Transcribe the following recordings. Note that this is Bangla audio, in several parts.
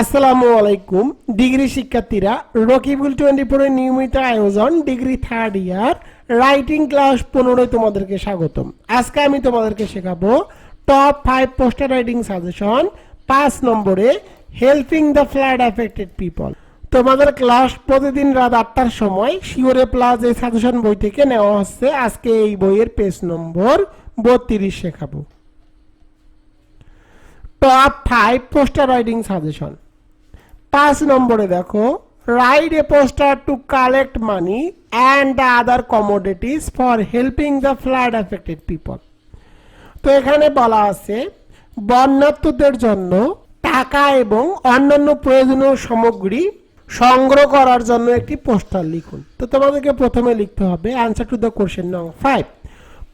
আসসালামু আলাইকুম। ডিগ্রি শিক্ষার্থীরা, রকিবুল টোয়েন্টি ফোরের নিয়মিত আয়োজন degree third year writing class পনেরোয় তোমাদেরকে স্বাগতম। আজকে আমি তোমাদেরকে শেখাবো top five poster writing suggestion পাঁচ নম্বরে helping the flood affected people তোমাদের ক্লাস প্রতিদিন রাত আটটার সময় শিওরে প্লাস এই সাজেশন বই থেকে নেওয়া হচ্ছে। আজকে এই বইয়ের পেজ নম্বর বত্রিশ শেখাবো। Top five poster writing suggestion পাঁচ নম্বরে দেখো write a poster to collect money and the other commodities for helping the flood affected people তো এখানে বলা আছে, বন্যাত্মদের জন্য টাকা এবং অন্যান্য প্রয়োজনীয় সামগ্রী সংগ্রহ করার জন্য একটি পোস্টার লিখুন। তো তোমাদেরকে প্রথমে লিখতে হবে অ্যান্সার টু দ্য কোশ্চেন নং ফাইভ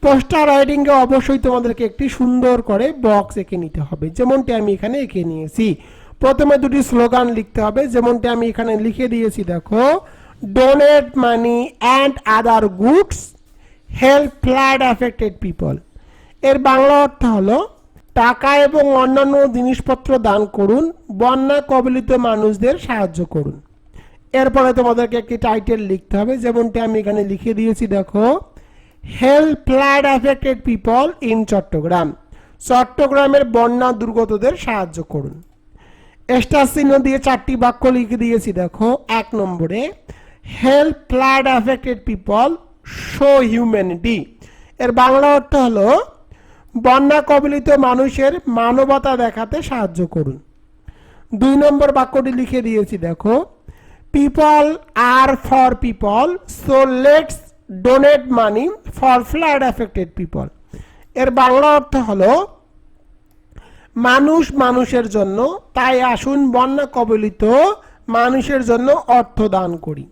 পোস্টার রাইডিংয়ে অবশ্যই তোমাদেরকে একটি সুন্দর করে বক্স এঁকে নিতে হবে, যেমনটি আমি এখানে এঁকে নিয়েছি। প্রথমে দুটি স্লোগান লিখতে হবে, যেমনটি আমি এখানে লিখে দিয়েছি, দেখো। Donate money and other goods help flood affected people এর বাংলা অর্থ হলো, টাকা এবং অন্যান্য জিনিসপত্র দান করুন, বন্যা কবলিত মানুষদের সাহায্য করুন। এরপরে তোমাদেরকে একটি টাইটেল লিখতে হবে, যেমনটি আমি এখানে লিখে দিয়েছি, দেখো। Help flood affected people in Chattogram চট্টগ্রামের বন্যা দুর্গতদের সাহায্য করুন। স্টার চিহ্ন দিয়ে চারটি বাক্য লিখে দিয়েছি, দেখো, এক নম্বরে help flood affected people show humanity এর বাংলা অর্থ হলো, বন্যা কবলিত মানুষের মানবতা দেখাতে সাহায্য করুন। দুই নম্বর বাক্যটি লিখে দিয়েছি, দেখো people are for people so let's donate money for flood affected people এর বাংলা অর্থ হলো মানুষ মানুষের জন্য, তাই আসুন বন্যা কবলিত মানুষের জন্য অর্থ দান করি।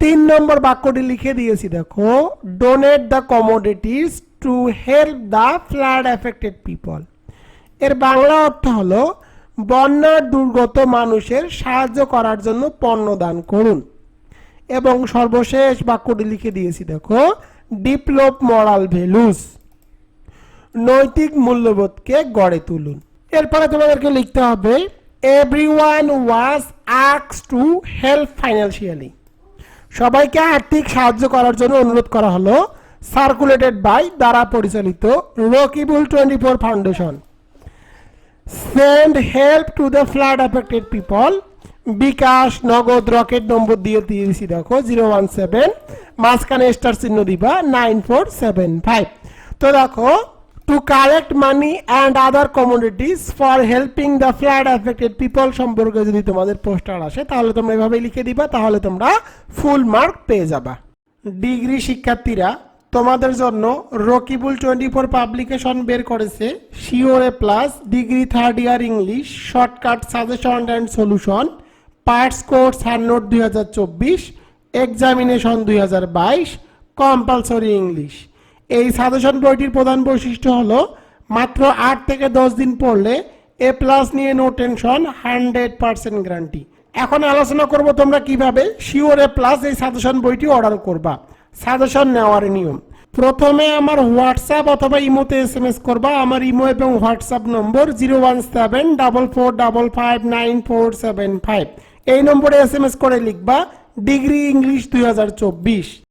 তিন নম্বর বাক্যটি লিখে দিয়েছি, দেখো donate the commodities to help the flood affected people এর বাংলা অর্থ হলো বন্যার দুর্গত মানুষের সাহায্য করার জন্য পণ্য দান করুন। এবং সর্বশেষ বাক্যটি লিখে দিয়েছি, দেখো ডিপ্লোপ মরাল ভ্যালুস নৈতিক মূল্যবোধকে গড়ে তুলুন। এরপরে তোমাদেরকে লিখতে হবে এভরি ওয়ান ওয়াজ আক্স টু হেল্প ফাইন্যান্সিয়ালি সবাইকে আর্থিক সাহায্য করার জন্য অনুরোধ করা হলো সার্কুলেটেড বাই দ্বারা পরিচালিত Rakibul twenty four foundation. Send help to the flood affected people bKash, Nagad, Rocket নম্বর দিয়ে দিয়েছি দেখো, জিরো ওয়ান সেভেন। মাঝখানে স্টার চিহ্ন দিবা, নাইন ফোর সেভেন ফাইভ। তো দেখো to collect money and other commodities for helping the flood affected people সম্পর্কে যদি তোমাদের পোস্টার আসে, তাহলে তোমরা এভাবে লিখে দিবা, তাহলে তোমরা ফুল মার্ক পেয়ে যাবা। ডিগ্রি শিক্ষার্থীরা, তোমাদের জন্য রকিবুল টোয়েন্টি ফোর পাবলিকেশন বের করেছে sure A plus degree third year English shortcut suggestion and solution parts course hand note দুই হাজার চব্বিশ এক্সামিনেশন দুই হাজার বাইশ কম্পালসরি ইংলিশ এই সাজেশন বইটির প্রধান বৈশিষ্ট্য হলো, মাত্র আট থেকে দশ দিন পড়লে এ প্লাস নিয়ে no tension, hundred percent guarantee. এখন আলোচনা করব তোমরা কীভাবে শিওর এ প্লাস এই সাজেশন বইটি অর্ডার করবা। সাজেশন নেওয়ার নিয়ম। প্রথমে আমার হোয়াটসঅ্যাপ অথবা ইমোতে এস এম এস করবা। আমার ইমো এবং হোয়াটসঅ্যাপ নম্বর zero one seven double four double five nine four seven five. এই নম্বরে এস এম এস করে লিখবা, ডিগ্রি ইংলিশ দুই হাজার চব্বিশ।